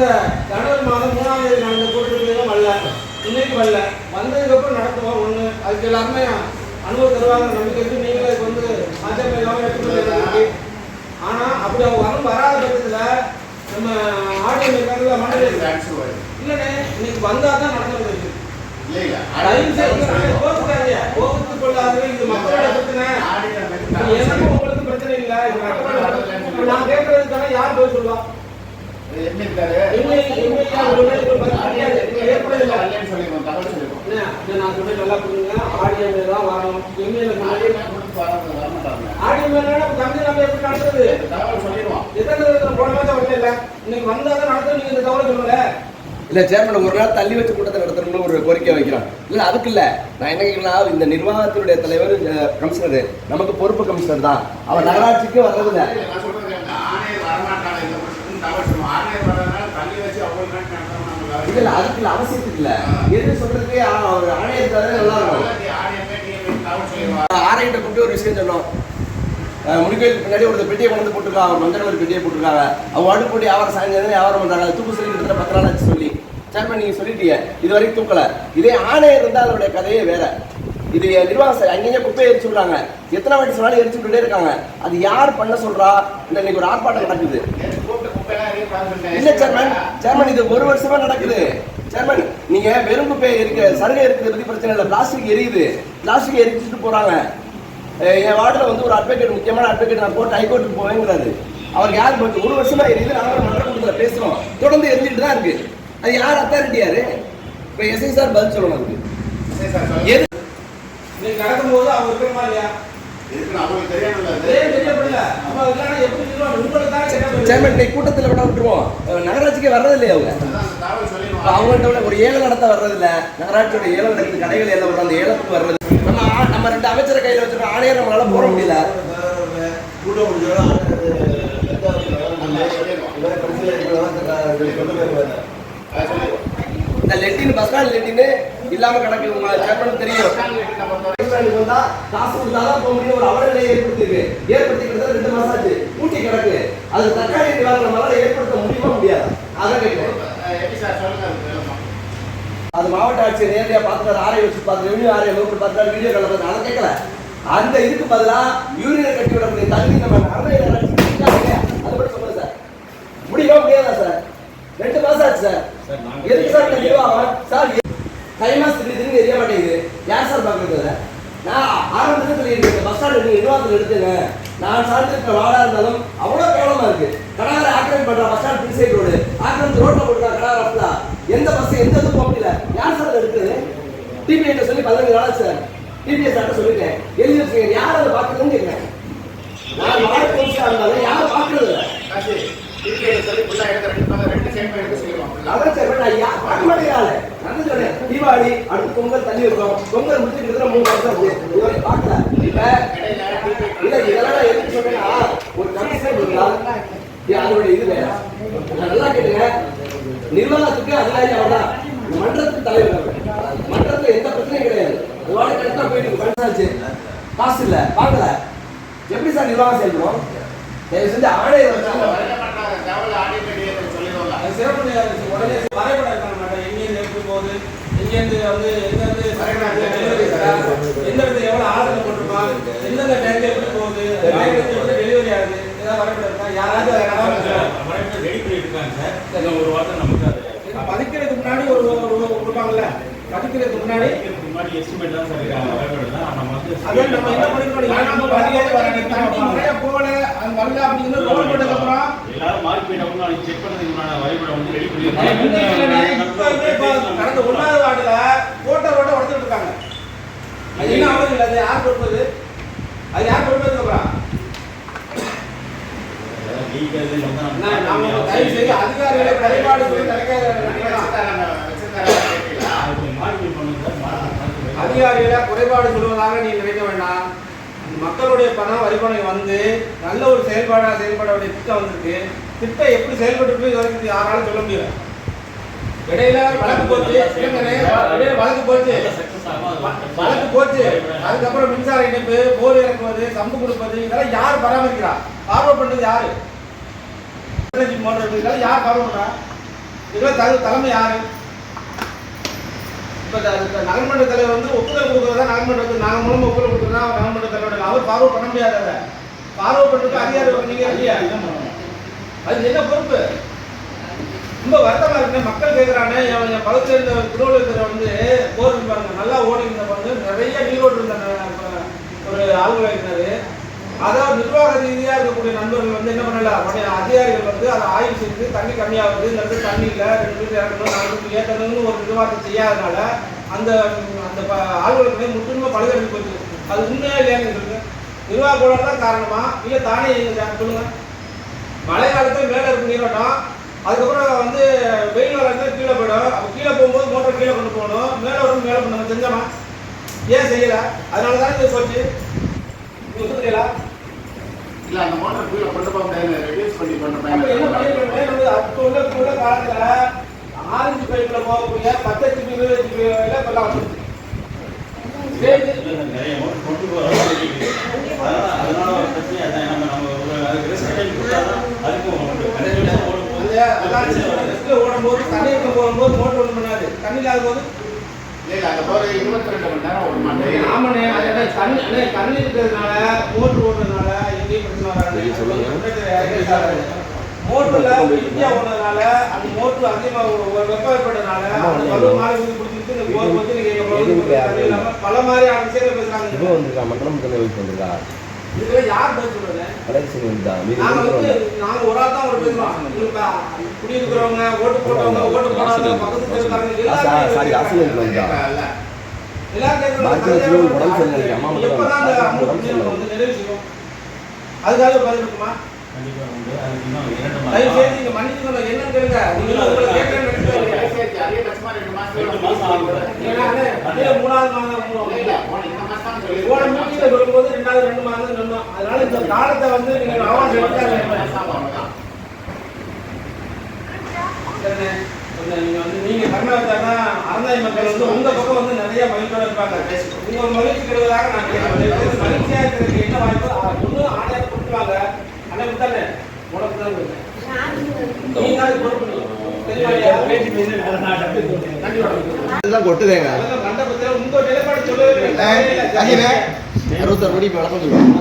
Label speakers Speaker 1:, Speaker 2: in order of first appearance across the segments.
Speaker 1: கடந்த ஜனவரி மாதம் மூணாம் தேதி நடந்த கூட்டத்துக்கு வரல இன்னைக்கு வரல. வந்ததுக்கப்புறம் நடத்துவோம் ஒன்று அதுக்கு எல்லாருமே அனுபவம் தருவாங்க. நம்பிக்கைக்கு நீங்களே அதுக்கு வந்து ஆச்சரியம் இல்லாமல் எடுத்துக்கிட்டு ஆனால் அப்படி அவங்க வரும் வராத பட்சத்தில் நம்ம ஆடியோ இருக்காங்கல்ல மண்டல இல்லைண்ணே இன்னைக்கு வந்தால் தான் நடந்துட்டு இருக்கு. கோபத்து கொள்ளாதே இது மக்களோட பிரச்சனை. எனக்கும் உங்களுக்கு பிரச்சனை இல்லை. இது மக்களோட நான் கேட்கறதுக்கான யார் போய் சொல்லுவா? நான் சொல்றது நல்லா புரிஞ்சுங்க. ஆடியோ மேல தான் வரணும். எம்எல்ஏ சொன்னது ஆடியோ மேல நம்ம தமிழ் நம்ம எப்படி நடத்துறது? எத்தனை தடவை போன மாசம் வரல இல்லை இன்னைக்கு வந்தாதான் நடத்தணும் நீங்க இந்த தகவலை சொல்லுங்க.
Speaker 2: இல்ல சேர்மன் ஒரு நாள் தள்ளி வச்சு கூட்டத்தை நடத்தணும்னு ஒரு கோரிக்கை வைக்கிறோம் இல்லை அதுக்கு இல்லை நான் என்ன கேட்கலாம் இந்த நிர்வாகத்தினுடைய தலைவர் அஹ், கமிஷனர் நமக்கு பொறுப்பு கமிஷனர் தான் அவர் நகராட்சிக்கு வர்றது இல்ல அதுக்கு அவசியத்துக்கு இல்ல. எது சொல்றதுக்கு அவர் ஆணையத்தாரு நல்லா இருக்கும். ஆணையிட்ட கூப்பிட்டு ஒரு விஷயம் சொன்னோம். அஹ், பின்னாடி ஒரு பெட்டியை கொண்டு வந்து போட்டுருக்காங்க அவர் மஞ்சள் கலர் பெட்டியை போட்டுருக்காங்க. அவங்க அடுப்பு போட்டு வியாபாரம் சாயந்தரம் வியாபாரம் பண்றாங்க. தூக்கு சொல்லி கிட்டத்தட்ட பத்து நாள் ஆச்சு சொல்லி. சேர்மன் நீங்க சொல்லிட்டீங்க. இது வரைக்கும் தூக்கல. இதே ஆணையர் இருந்தால் அதனுடைய கதையே வேற. இது நிர்வாகம் சார் அங்கேயே குப்பையை எரிச்சு விடுறாங்க. எத்தனை வாட்டி சொன்னாலும் எரிச்சு விட்டுட்டே இருக்காங்க. அது யார் பண்ண சொல்றா? இந்த இன்னைக்கு ஒரு ஆர்ப்பாட்டம் நடக்குது. இல்ல சேர்மன் சேர்மன் இது ஒரு வருஷமா நடக்குது. சேர்மன் நீங்க வெறும் குப்பை எரிக்க சருகை இருக்கிறத பத்தி பிரச்சனை இல்லை. பிளாஸ்டிக் எரியுது. பிளாஸ்டிக் எரிச்சுட்டு போறாங்க. என் வார்டில் வந்து ஒரு அட்வொகேட் முக்கியமான அட்வொகேட் நான் கோர்ட் ஹைகோர்ட்டுக்கு போவேங்கிறாரு. அவருக்கு யார் கொஞ்சம் ஒரு வருஷமா எரியுது. நாங்களும் மன்ற கூட்டத்தில் பேசுறோம். தொடர்ந்து எரிஞ்சுட்டு தான் இருக்கு. அது யார் அத்தாரிட்டி யாரு? இப்போ எஸ்ஐ சார் பதில் சொல்லணும் அதுக்கு. எது?
Speaker 1: நடக்கும்போது அவங்க இருக்கிறமா இல்லையா? தெரியப்படல? அப்ப இல்லைன்னா எப்படி உங்களுக்கு.
Speaker 2: சேர்மன் இன்னைக்கு கூட்டத்தில் விட விட்டுருவோம். நகராட்சிக்கு வர்றது இல்லையா அவங்க அவங்கள்ட்ட ஒரு ஏலம் நடத்த வர்றது இல்ல நகராட்சியோட ஏலம் நடக்குது கடைகள் ஏலம் வரும் அந்த ஏலத்துக்கு வர்றது நம்ம நம்ம ரெண்டு அமைச்சரை கையில வச்சிருக்கோம் ஆணையர் நம்மளால போட முடியல. இந்த லெட்டின் பஸ் ஸ்டாண்ட் லெட்டின் இல்லாம கிடக்கு. உங்க சேர்மன் தெரியும். பஸ்டாண்டுக்கு வந்தா காசு கொடுத்தாதான் போக முடியும். ஒரு அவல நிலையை ஏற்படுத்திருக்கு ஏற்படுத்தி கிட்டத்தட்ட ரெண்டு மாசம் ஆச்சு. ஊட்டி கிடக்கு. அது தற்காலிக நிவாரணம் நம்மளால ஏற்படுத்த முடியுமா முடியாது. அதான் கேட்கிறேன் அது மாவட்ட ஆட்சியர் நேரடியா பார்த்துட்டு ஆரையை வச்சு பார்த்து ரெவன்யூ ஆரையை லோக்கல் பார்த்தாரு வீடியோ கால பார்த்து அதை கேட்கல. அந்த இதுக்கு பதிலா யூரியனை கட்டி விடக்கூடிய தகுதி நம்ம இருக்காங்க. அது மட்டும் சொல்லுங்க சார். முடியுமா முடியாதா சார்? ரெண்டு மாசம் ஆச்சு சார். எதுக்கு சார் நிர்வாகம் சார் கை மாசம் திடீர்னு தெரிய மாட்டேங்குது. யார் சார் பார்க்கறது அதை? நான் ஆரம்பத்துல சொல்லியிருக்கேன் பஸ் ஸ்டாண்ட் நீங்க நிர்வாகத்தில் எடுத்துங்க நான் சார்ந்திருக்க வாடா இருந்தாலும் அவ்வளோ கேவலமா இருக்கு. கடார ஆக்கிரமி பண்ற பஸ் ஸ்டாண்ட் பின் சைடு ரோடு ஆக்கிரமிச்சு ரோட்ல போட்டுருக்கா கடார அப்பா எந்த பஸ் எந்த இதுவும் போக முடியல. யார் சார் எடுக்குது டிபிஐ சொல்லி பதினஞ்சு நாள் சார். டிபிஎஸ் சார்ட்ட சொல்லிட்டேன். எழுதி வச்சுக்கேன் யார் அதை பார்க்குறதுன்னு கேட்குறேன். நான் மாவட்ட கமிஷனா இருந்தாலும் யாரும் பார்க்கறது இல்லை. அதான் சார் நான் பார்க்க மாட்டேங்கிறாளே. தீபாவளி அடுத்து பொங்கல் தள்ளி வைப்போம். பொங்கல் முடிச்சு கிட்டத்தட்ட மூணு வருஷம். இதுவரை பார்க்கல. இப்ப இல்ல இதெல்லாம் எதுக்கு சொல்றேன்னா ஒரு இருந்தா இது அதனுடைய இது வேற. நல்லா கேட்டுங்க நிர்வாகத்துக்கு அதிகாரி அவர் தான் மன்றத்துக்கு தலைவர். மன்றத்துல எந்த பிரச்சனையும் கிடையாது. அதோட கரெக்டா போயிட்டு ஆச்சு காசு இல்ல. வாங்கல எப்படி சார் நிர்வாகம் செயல்படும் தயவு செஞ்சு ஆணையர் வச்சு
Speaker 1: அது சிறப்பு. உடனே வரைபடம் இருக்க மாட்டேன். எங்கேருந்து எப்படி போகுது, எங்கேருந்து வந்து எங்கேருந்து எந்த இடத்துல எவ்வளவு ஆளுங்க போட்டிருப்பான், எந்தெந்த டேங்க்ல எப்படி போகுது, delivery ஆகுது, ஏதாவது இருக்கா? யாராவது அதை. கவனிச்சா? இது பதிக்கிறதுக்கு முன்னாடி ஒரு ஒரு- ஒரு கொடுப்பாங்கல்ல? பதிக்கிறதுக்கு முன்னாடி? அதான் நம்ம என்ன பண்ணிருக்கோம்? ஏன்னா பதிக்கிறது வர தண்ணி முறையா போகல. அது வரல அப்படின்னு ரோல் போட்டதுக்கு அப்புறம் கடந்த ஒன்னாவது வார்டுல போட்ட ரோட்டை உடச்சிட்டு இருக்காங்க. அது என்ன ஆகுது இல்லை அது யார் கொடுப்பது அது யார் கொடுப்பதுக்கு அப்புறம்? நான் நாம தயவு செய்து அதிகாரிகளை குறைபாடு சொல்லி தலைக்காத அதிகாரிகளை குறைபாடு சொல்வதாக நீ நினைக்க வேண்டாம். மக்களுடைய பணம் வரிப்பணம் வந்து நல்ல ஒரு செயல்பாடாக செயல்பட வேண்டிய திட்டம் வந்திருக்கு. திட்டம் எப்படி செயல்பட்டு இருக்கு இது யாராலும் சொல்ல முடியல. இடையில வழக்கு போச்சு இடையில வழக்கு போச்சு வழக்கு போச்சு அதுக்கப்புறம் மின்சார இணைப்பு போர் இறக்குவது சம்பு கொடுப்பது இதெல்லாம் யார் பராமரிக்கிறா? பார்வை பண்ணது யாரு? மோட்டர் இதெல்லாம் யார் பார்வை பண்றா? இதெல்லாம் தலை தலைமை யாரு? இப்போ நகர்மன்ற தலைவர் வந்து ஒப்புதல் கொடுக்குறதா நகர்மன்றத்துக்கு நாங்கள் மூலமாக ஒப்புதல் கொடுக்குறதா நகர்மன்ற தலைவர் அவர் பார்வை பண்ண முடியாது அதை. பார்வை பண்ணுறதுக்கு அதிகாரி நீங்க இல்லையா? அது என்ன பொறுப்பு? ரொம்ப வருத்தமா இருக்கு மக்கள் கேட்குறானே என் என் பக்கத்துல இருந்த திருவள்ளுவர் வந்து போர் பாருங்க. நல்லா ஓடி இருந்த வந்து நிறைய நீரோடு இருந்த ஒரு ஆளுநர் இருந்தாரு அதாவது நிர்வாக ரீதியாக இருக்கக்கூடிய நண்பர்கள் வந்து என்ன பண்ணல? உடைய அதிகாரிகள் வந்து அதை ஆய்வு செய்து தண்ணி கம்மியாகுது. இந்த இடத்துல தண்ணி இல்லை. ரெண்டு பேர் இறக்கணும். நாலு பேர் ஏற்றணும்னு ஒரு நிர்வாகத்தை செய்யாதனால அந்த அந்த ப- முற்றிலுமே பழுதடைஞ்சு போச்சு. அது உண்மையாக இல்லையான்னு சொல்லுங்க நிர்வாக கோளாறு தான் காரணமா? இல்லை தானே இயங்குதா? சொல்லுங்க. மழை காலத்தில் மேலே இருக்கும் நீரோட்டம். அதுக்கப்புறம் வந்து வெயில் காலத்துல கீழே போயிடும். அப்ப கீழே போகும்போது மோட்டர் கீழே கொண்டு போகணும். மேலே வரும் மேலே வந்து செஞ்சோமா? ஏன் செய்யல? அதனால தான் இது போச்சு. நீங்க ஒத்துக்கிறீங்களா
Speaker 3: இல்ல அந்த மோட்டர் கீழே கொண்டு போக முடியாது ரெடியூஸ் பண்ணி கொண்டு
Speaker 1: அப்ப உள்ள உள்ள காலத்துல ஆரஞ்சு பைப்ல போகக்கூடிய பத்தஞ்சு பி இருபத்தஞ்சு பி இப்பெல்லாம் வந்துருச்சு ஸ்டேஜ்
Speaker 4: நிறைய மோட்டர் கொண்டு போகிறோம் அதனால அதனால ஒரு பிரச்சனை அதான் நம்ம நம்ம ஒரு அதுக்கு ரெஸ்ட் கொடுத்தாதான் அதுக்கும் உண்டு கடைசியில் ஓடும்போது
Speaker 1: அது அதான் ரெஸ்ட்ல ஓடும்போது தண்ணி இருக்க போகும்போது மோட்டர் ஒன்றும் பண்ணாது தண்ணி இல்லாத போது
Speaker 3: இல்ல அந்த போற இருபத்தி ரெண்டு மணி நேரம் ஓட மாட்டேன்
Speaker 1: ஆமாண்ணே அது என்ன தண்ணி அண்ணே தண்ணி இருக்கிறதுனால மோட்டர் ஓடுறதுனால எங்கேயும் பிரச்சனை
Speaker 2: சரி, சொல்லுங்க.
Speaker 1: வராது மோட்டர்ல இந்தியா ஓடுறதுனால அந்த மோட்டர் அதிகமா ஒரு வெப்ப ஏற்படுறதுனால அந்த பல மாதிரியான விஷயங்கள் பேசுறாங்க.
Speaker 2: இவன் வந்திருக்கா? மண்டலம் தலைவர் வந்திருக்கா?
Speaker 1: இதுல யார் பதில் சொல்றது?
Speaker 2: வந்தா மீதி
Speaker 1: நாங்க வந்து நாங்க ஒரு ஆள் தான் ஒரு பேசுறோம் இப்ப குடியிருக்கிறவங்க ஓட்டு போட்டவங்க ஓட்டு போடாதவங்க பக்கத்து
Speaker 2: சாரி ஆசிரியர் வந்தா. பாக்கி வச்சு உடம்பு சரியில்லை, அம்மா மட்டும் உடம்பு சரியில்லை.
Speaker 1: வந்து நிறைவு செய்யும்? அதுக்காக ஒரு பதில் இருக்குமா?
Speaker 4: கண்டிப்பாக உண்டு அதுக்கு இன்னும் இரண்டு
Speaker 1: தயவு செய்து
Speaker 4: மாதம்
Speaker 1: நீங்க மன்னிச்சுக்கணும், என்னன்னு கேளுங்க. நீங்க வந்து உங்களை கேட்கறேன்னு நினைச்சுக்காதீங்க.
Speaker 3: சேர்த்து அதிகபட்சமா ரெண்டு மாசம்
Speaker 4: ரெண்டு மாசம் ஆகுது.
Speaker 1: ஏன்னா, அண்ணே, கீழே மூணாவது மாதம் சொல்லும்போது ரெண்டாவது ரெண்டு மாதம் சொன்னோம். அதனால இந்த காலத்தை வந்து நீங்க அவார்டு எடுத்தாங்க கொஞ்சம் நீங்க வந்து நீங்க கர்நாடகா அறந்தாய் மக்கள் வந்து உங்க பக்கம் வந்து நிறைய மகிழ்ச்சியோட இருப்பாங்க. நீங்க ஒரு மகிழ்ச்சி கெடுவதாக நான் கேட்கிறேன். மகிழ்ச்சியா இருக்கிறதுக்கு என்ன வாய்ப்பு? ஒண்ணு ஆணையா கொடுத்துருவாங்க. அண்ணன் கொடுத்தானே. உனக்கு தான். நீ தான் பொறுப்பு
Speaker 2: கொட்டுதேங்க.
Speaker 1: உங்க நிலைப்பாடு சொல்லவே
Speaker 2: அறுபத்தாறு மணி வழக்கம் சொல்லுவாங்க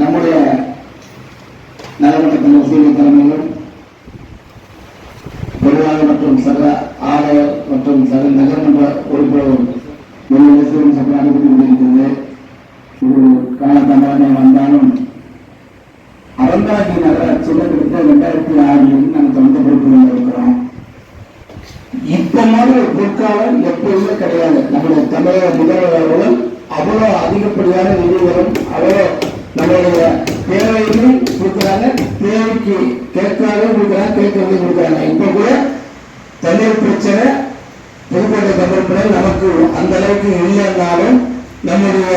Speaker 5: நம்முடைய நலமட்ட சீன தலைமையிலும் பொருளாதார மற்றும் சக ஆணையர் மற்றும் சக நகர்மன்ற உறுப்பினர் வெளியில் சபை அனுப்பி கொண்டிருக்கிறது. இது காலதாமதம் வந்தாலும் அறந்தாங்கி நகர் சின்னத்திற்கு ரெண்டாயிரத்தி ஆறில் நாங்கள் தொடர்ந்து பொறுப்புகள் இருக்கிறோம் இப்ப மாதிரி ஒரு பொற்காலம் எப்பவுமே கிடையாது. நம்முடைய தமிழக முதல்வர்களும் அவர்கள் அவ்வளவு அதிகப்படியான நிதிகளும் அவ்வளோ நம்மளுடைய தேவையும் கொடுக்குறாங்க. தேவைக்கு கேட்காத கொடுக்குறாங்க கேட்கறது கொடுக்குறாங்க. இப்போ கூட தண்ணீர் பிரச்சனை புதுக்கோட்டை தமிழ்படை நமக்கு அந்த அளவுக்கு இல்லைன்னாலும் நம்முடைய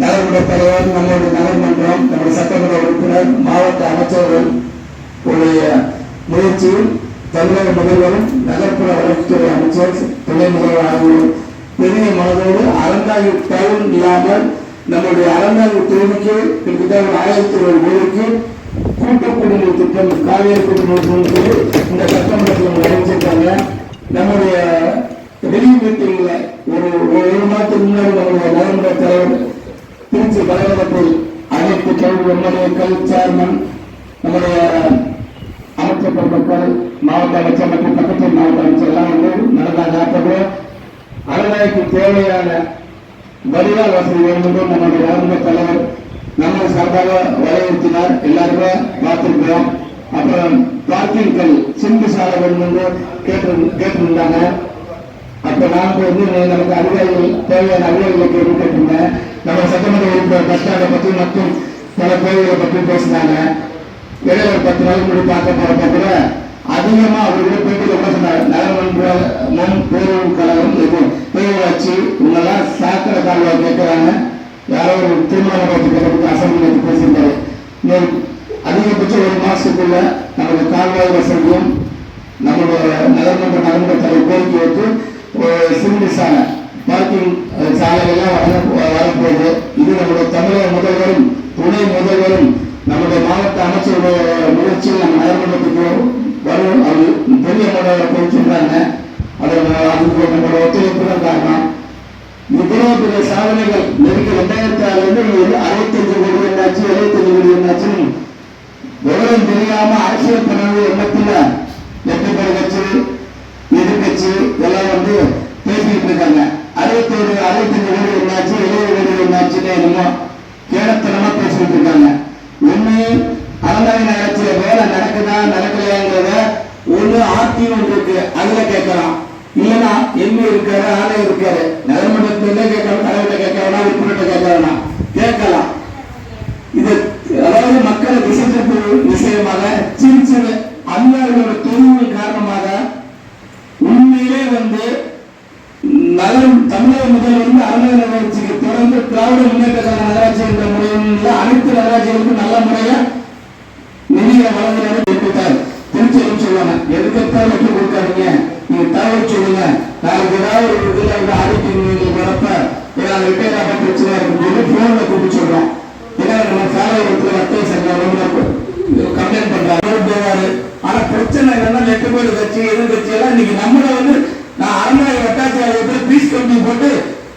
Speaker 5: நகர்மன்ற தலைவர் நம்முடைய நகர்மன்றம் நம்முடைய சட்டமன்ற உறுப்பினர் மாவட்ட அமைச்சர்கள் உடைய முயற்சியில் தமிழக முதல்வரும் நகர்ப்புற வளர்ச்சித்துறை அமைச்சர் துணை முதல்வர் ஆகியோர் பெரிய மனதோடு அறந்தாங்கி டவுன் இல்லாமல் நம்முடைய அறந்தாங்கி தொழிலுக்கு கிட்டத்தட்ட ஒரு ஆயிரத்தி ஒரு ஊருக்கு கூட்டு குடிநீர் திட்டம் காவேரி குடிநீர் இந்த சட்டமன்றத்தில் அறிவிச்சிருக்காங்க. நம்முடைய வெளி மீட்டிங்ல ஒரு ஒரு மாதத்துக்கு முன்னாடி நம்முடைய நகர்மன்ற தலைவர் திருச்சி கழகத்தில் அனைத்து கல்வி எம்எல்ஏக்கள் சேர்மன் நம்முடைய அமைச்சர் பெருமக்கள் மாவட்ட அமைச்சர் மற்றும் பக்கத்து மாவட்ட அமைச்சர் எல்லாம் வந்து நடந்தாங்க. அப்போ அறநாய்க்கு தேவையான வடிகால் வசதி வேண்டும் நம்முடைய ராணுவ தலைவர் நம்ம சார்பாக வலியுறுத்தினார். எல்லாருமே பார்த்திருக்கிறோம். அப்புறம் பார்க்கிங்கள் சிந்து சாலை வேண்டும் கேட்டு கேட்டிருந்தாங்க. அப்ப நான் வந்து நமக்கு அதிகாரிகள் தேவையான அதிகாரிகளை கேட்டு கேட்டிருந்தேன். நம்ம சட்டமன்ற உறுப்பினர் பஸ் ஸ்டாண்டை பற்றி மற்றும் பல கோயில்களை பற்றி பேசினாங்க. இடையில பத்து நாள் முடி பார்க்க போறப்ப கூட அதிகமா அவர்கிட்ட போயிட்டு என்ன சொன்னார். நகர்மன்ற முன் பேரூர் கழகம் இது பேரூராட்சி இவங்கெல்லாம் சாக்கடை கால்வாய் கேட்கிறாங்க. யாரோ ஒரு தீர்மானம் பார்த்து அசம்பிளி பேசியிருந்தாரு. அதிகபட்சம் ஒரு மாசத்துக்குள்ள நமக்கு கால்வாய் வசதியும் நம்மளோட நகர்மன்ற நகர்மன்ற தலைவர் கோரிக்கை வைத்து ஒரு சிறுமி சாலை பார்க்கிங் சாலைகள்லாம் வரப்போகுது. இது நம்முடைய தமிழக முதல்வரும் துணை முதல்வரும் நம்முடைய மாவட்ட அமைச்சருடைய முயற்சியில் நம்ம நகர்மன்றத்துக்கு வரும். அது பெரிய முறையில் போய் சொல்றாங்க அதுக்கு நம்மளோட ஒத்துழைப்பு தான் காரணம். இவ்வளவு பெரிய சாதனைகள். நெருக்கி ரெண்டாயிரத்தி ஆறுல இருந்து அறுபத்தஞ்சு கோடி என்னாச்சு எழுபத்தஞ்சு கோடி என்னாச்சு விவரம் தெரியாம அரசியல் பண்ணது எண்ணத்துல எட்டுப்படை கட்சி எதிர்கட்சி எல்லாம் வந்து பேசிக்கிட்டு இருக்காங்க. அறுபத்தோரு அறுபத்தஞ்சு கோடி என்னாச்சு எழுபது கோடி என்னாச்சுன்னு என்னமோ கேடத்தனமா பேசிக்கிட்டு இருக்காங்க. ஒண்ணு அறந்தாங்க வேலை நடக்குதா நடக்கலையாங்கிறத ஒண்ணு ஆர்டி ஒன்று இருக்கு. அதுல கேட்கலாம். இல்லைன்னா எம்ஏ இருக்காரு ஆலை இருக்காரு. நகர்மன்றத்துல கேட்கலாம் தலைவர்கிட்ட கேட்கலாம்? வேணாம் உறுப்பினர்கிட்ட கேட்கலாம்? இது அதாவது மக்களை திசை திருப்பும் விஷயமாக சின்ன சின்ன அந்நியர்களோட தொழில்கள் காரணமாக உண்மையிலே வந்து நகரம் தமிழக முதல்வருந்து அறநகர நகராட்சிக்கு தொடர்ந்து திராவிட முன்னேற்ற கழக நகராட்சி என்ற முறையில் அனைத்து நகராட்சிகளுக்கும் நல்ல முறையா நிதியை வழங்குறாரு கொடுத்தாரு திருச்சியிலும் சொல்லுவாங்க எதுக்கெடுத்தாலும் வெற்றி கொடுக்காதீங்க? நீங்க தகவல் சொல்லுங்க நாளைக்கு ஏதாவது ஒரு இதுல வந்து ஆடிட்டிங் நீங்க வரப்ப ஏன்னா ரிட்டையர் ஆக பிரச்சனை இருக்குன்னு சொல்லி போன்ல கூப்பிட்டு சொல்றோம். ஏன்னா நம்ம சாலையோரத்துல வர்த்தக சங்கம் கம்ப்ளைண்ட் பண்றாரு அவர் போவாரு ஆனா பிரச்சனை என்னன்னா லெட்டர்பேடு கட்சி எதிர்கட்சி எல்லாம் இன்னைக்கு நம்மள வந்து நான் அரண்மனை வட்டாட்சியாளர் பீஸ் கம்பெனி போட்டு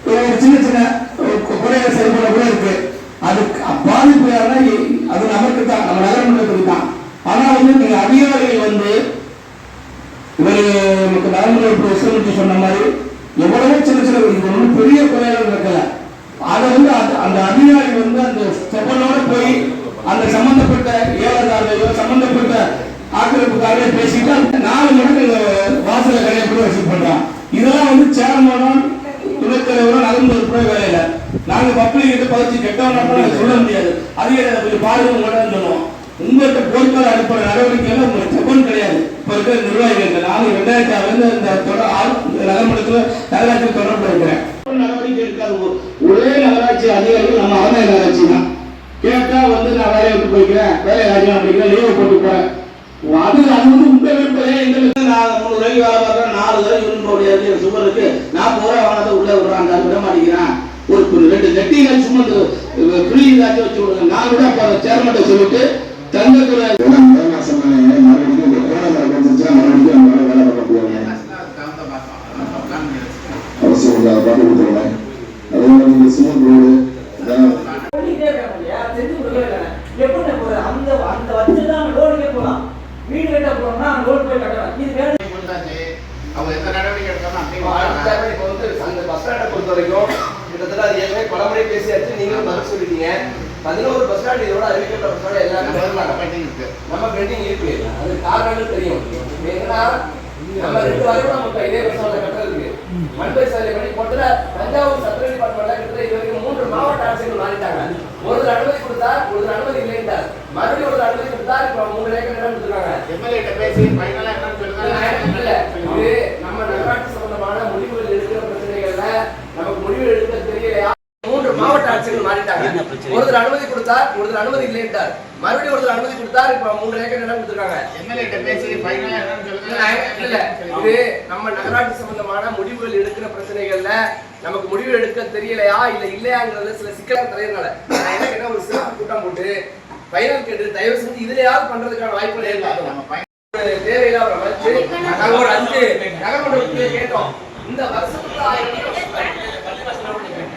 Speaker 5: ஒரு சின்ன சின்ன குறைய சரி பண்ண கூட இருக்கு. அது பாதிப்பு அது நமக்கு தான் நம்ம நகரமன்றத்துக்கு தான் ஆனா வந்து நீங்க அதிகாரிகள் வந்து இவர் நமக்கு நகரமன்ற விஸ்வமூர்த்தி சொன்ன மாதிரி எவ்வளவோ சின்ன சின்ன இது ஒன்றும் பெரிய கொலைகள் இருக்கல அதை வந்து அந்த- அந்த அதிகாரி வந்து அந்த ஸ்டெப்பனோட போய் அந்த சம்பந்தப்பட்ட ஏழதாரையோ சம்பந்தப்பட்ட ஆக்கிரமிப்புக்காரே பேசிட்டு நாலு மடங்கு இந்த வாசல கடையை கூட வச்சு பண்றான் இதெல்லாம் வந்து சேர்மனும் துணைத் தலைவரோ நகர்ந்து கூட வேலையில நாங்க பப்ளிக் கிட்ட பதிச்சு கெட்டவனா சொல்ல முடியாது. அதிகாரி அதை கொஞ்சம் பாருங்க கூட சொல்லுவோம் உங்கள்கிட்ட போர்க்கால அனுப்புற நடவடிக்கைகள் உங்களுக்கு செப்பன் கிடையாது. இப்ப இருக்கிற நிர்வாகிகள் நானும் ரெண்டாயிரத்தி ஆறுல இந்த தொடர் ஆறு- இந்த நகராட்சி தொடர்பு இருக்கிறேன் நடவடிக்கை இருக்காது ஒரே நகராட்சி அதிகாரிகள் நம்ம அரண்மனை நகராட்சி தான். கேட்டா வந்து நான் வேலையை விட்டு போய்க்கிறேன். வேலையை ராஜினாமா பண்ணிக்கிறேன். லீவு போட்டு போறேன். அது அது வந்து உங்க விருப்பம் ஏன் நான் மூணு ரூபாய்க்கு வேலை பார்க்குறேன். நாலு தடவை யூரின் போக முடியாது இருக்கு நான் போற வானத்தை உள்ள விடுறான் விட மாட்டேங்கிறேன். ஒரு ஒரு ரெண்டு நெட்டிங்க சும்மா ஃப்ரீ ஏதாச்சும் வச்சு விடுங்க நான் கூட அப்ப சேர்மன்ட்ட சொல்லிட்டு தங்கத்துல
Speaker 6: வீடு கட்ட போறோம்னா லோன் போய் கட்டலாம் இது வேற.
Speaker 3: அவங்க எந்த நடவடிக்கை எடுத்தாலும் அப்படியே
Speaker 2: இப்போ வந்து அந்த பஸ் ஸ்டாண்டை பொறுத்த வரைக்கும் பலமுறை பேசியாச்சு நீங்களும் பதில் சொல்லிட்டீங்க. பதினோரு பஸ் ஸ்டாண்ட் இதோட அறிவிக்கப்பட்ட பஸ் ஸ்டாண்ட் எல்லாமே
Speaker 3: நம்ம
Speaker 2: பெண்டிங் இருக்கு. அது காரணங்கள் தெரியும். ஏன்னா நம்ம ரெண்டு வாரம் நமக்கு இதே பிரச்சனை கட்டுறதுக்கு மண்பை சாலை பண்ணி போட்டுல தஞ்சாவூர் சத்திர டிபார்ட்மெண்ட்ல கிட்ட இது வரைக்கும் மூன்று மாவட்ட ஆட்சியர்கள் மாறிட்டாங்க. ஒரு அனுமதி கொடுத்தார் ஒரு அனுமதி இல்லைன்றார் மறுபடியும் ஒரு அனுமதி கொடுத்தார் இப்ப மூணு ஏக்கர் இடம் கொடுத்துருக்காங்க.
Speaker 3: ட்ட பேசி ஆ என்னன்னு சொல்லுங்க.
Speaker 2: இல்ல, இது நம்ம நகராட்சி சம்பந்தமான முடிவுகள் எடுக்கிற பிரச்சனைகள்ல நமக்கு முடிவு எடுக்க தெரியலையா மூன்று மாவட்ட ஆட்சியர்கள் மாறிட்டாங்க ஒருத்தர் அனுமதி கொடுத்தார் ஒருத்தர் அனுமதி இல்லைன்றார். மறுபடியும் ஒருத்தர் அனுமதி கொடுத்தார் இப்ப மூன்று ஏக்கர் இடம் கொடுத்துருக்காங்க. இல்ல, இல்ல. இது நம்ம நகராட்சி சம்பந்தமான முடிவுகள் எடுக்கிற பிரச்சனைகள்ல நமக்கு முடிவு எடுக்க தெரியலையா இல்ல இல்லையாங்கிறதுல சில சிக்கலான தலைவர்னால. நான் என்ன கேட்டா ஒரு சிறப்பு கூட்டம் போட்டு ஃபைனல் கேட்டு தயவு செஞ்சு இதுலயாவது பண்றதுக்கான வாய்ப்புகள்
Speaker 3: இல்ல,
Speaker 2: ஒரு வச்சு நாங்க ஒரு அஞ்சு நகர்மன்றத்துல கேட்டோம். இந்த வருஷத்துக்கு ஆயிரம்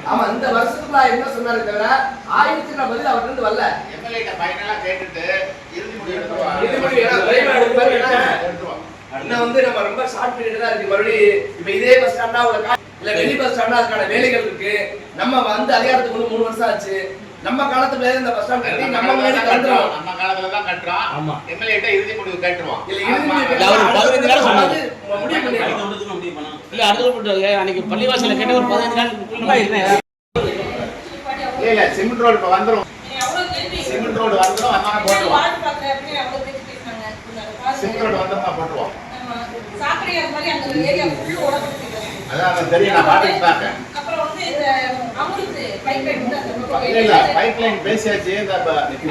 Speaker 2: ஆமா இந்த வருஷத்துக்குள்ள ஆயிரம் தான் சொன்னாரு தவிர ஆயிரத்துக்கு பதில் அவர்கிட்ட இருந்து வரல.
Speaker 3: final ஆ கேட்டுட்டு இறுதி முடிவு.
Speaker 2: இன்னும் வந்து நம்ம ரொம்ப ஷார்ட் பீரியட் தான் இருக்கு. மறுபடியும் இப்ப இதே பஸ் ஸ்டாண்டா உள்ள இல்ல டெல்லி பஸ் ஸ்டாண்டா அதுக்கான வேலைகள் இருக்கு. நம்ம வந்து அதிகாரத்துக்கு வந்து மூணு வருஷம் ஆச்சு. நம்ம காலத்துல இந்த பஸ் ஸ்டாண்ட் கட்டி நம்ம முன்னாடி கட்டுறோம்.
Speaker 3: நம்ம காலத்துல தான் கட்டுறோம். MLA ட்ட இறுதி முடிவு கேட்டுருவோம்.
Speaker 2: இல்ல இறுதி முடிவு
Speaker 7: இல்ல, அவரு பதினஞ்சு நாள் சொன்னாரு.
Speaker 2: அதாவது முடிவு பண்ணிருக்கோம்
Speaker 7: இல்ல அடுத்த போட்டு அன்னைக்கு பள்ளிவாசல கேட்ட ஒரு பதினஞ்சு நாள்
Speaker 3: இல்ல இல்ல சிமெண்ட் ரோடு இப்ப வந்துரும். சிமெண்ட் ரோடு வந்துரும் வந்தாங்க போட்டுருவோம். சிமெண்ட் ரோடு வந்தோம்னா போட்டுருவோம். அதான் அது தெரியும் நான் பாத்துட்டு தான் இருக்கேன்.
Speaker 8: அப்புறம் வந்து இந்த அமிர்து பைப் லைன் வந்து அந்த பக்கம்
Speaker 3: இல்ல பைப் லைன் பேசியாச்சு இந்த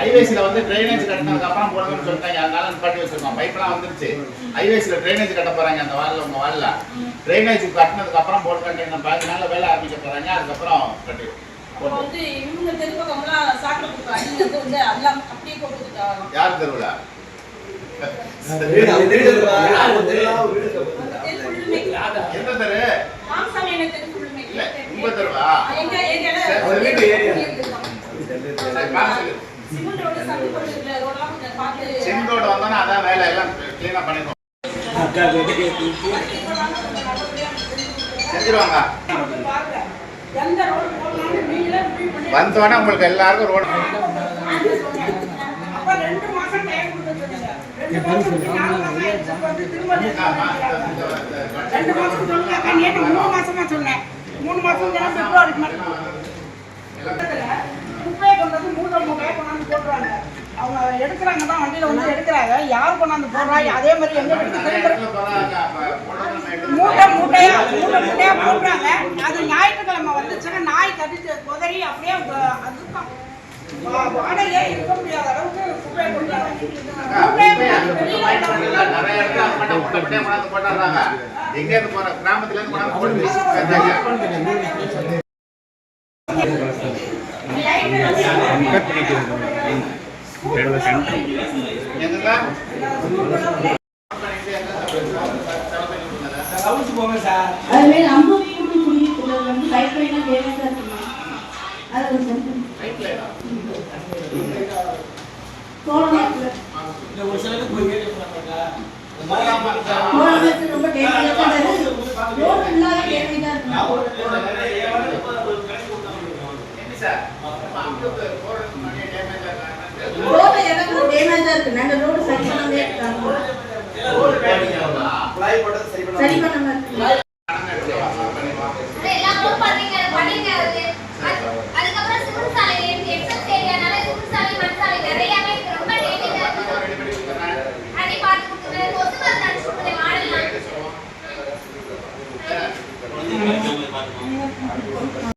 Speaker 3: ஹைவேஸ்ல வந்து ட்ரைனேஜ் கட்டினதுக்கு அப்புறம் போடுங்கன்னு சொல்லிட்டாங்க. அதனால நிப்பாட்டி வச்சிருக்கோம். பைப்லாம் வந்துருச்சு. ஹைவேஸ்ல ட்ரைனேஜ் கட்ட போறாங்க அந்த வால்ல உங்க வால்ல. ட்ரைனேஜ் கட்டினதுக்கு அப்புறம் போட்டு பாதி நாள்ல வேலை ஆரம்பிக்க போறாங்க. அதுக்கப்புறம் கட்டி
Speaker 8: அப்புறம் வந்து இவங்க தெருப்பக்கம்லாம் சாக்கடை கொடுக்குறாங்க வந்து எல்லாம் அப்படியே
Speaker 3: யார் தெருவுல. எந்த தெரு?
Speaker 8: ராமசாமி தெரு ஃபுல்லுமே.
Speaker 3: உங்க தெருவா?
Speaker 8: எங்க ஏரியால
Speaker 3: வந்தோன்னா அதான் வேலை எல்லாம் பண்ணிடுவோம். செஞ்சிருவாங்க.
Speaker 8: எந்த ரோடு
Speaker 3: வந்தோடனே உங்களுக்கு எல்லாருக்கும் ரோடு
Speaker 8: ரெண்டு மாசம் சொன்னாக்கா நேற்று மூணு மாசமா சொன்னேன் மூணு மாசம் பிப்ரவரிக்கு மட்டும் குப்பையை கொண்டு வந்து மூணு மூட்டையை கொண்டாந்து போட்டுருவாங்க அவங்க எடுக்கிறாங்க தான் வண்டியில வந்து எடுக்கிறாங்க. யார் கொண்டாந்து போடுறாங்க அதே மாதிரி எங்க வீட்டுக்கு திரும்ப மூட்டை மூட்டையா மூட்டை மூட்டையா போடுறாங்க. அது ஞாயிற்றுக்கிழமை வந்துச்சுன்னா நாய் கடிச்சு குதறி அப்படியே அதுதான் வாடகையே இருக்க முடியாத அளவுக்கு குப்பையை கொண்டு வராங்க. குப்பையை கொண்டு வெளியில விட்டவங்க
Speaker 3: நிறைய இடத்துல அது மட்டும் முட்டை முட்டையா கொண்டாந்து போட்டுறாங்க எங்க இருந்து போற? கிராமத்துல இருந்து கொண்டாந்து போட்டு வச்சிருக்காங்க. எங்க
Speaker 1: கவுச்சு போங்க சார்
Speaker 9: அதுமாரி நம்ம கூட்டு குடிக்கிறதுல வந்து லைஃப் இருக்குமா
Speaker 1: ஒரு
Speaker 9: ரொம்ப இருக்கு
Speaker 3: சார் போறதுக்கு ஆகாம
Speaker 9: அதே இருக்கு நாங்க ரோடு சரி பண்ணாமே இருக்காங்க.
Speaker 2: சரி
Speaker 9: பண்ணாம இருக்கு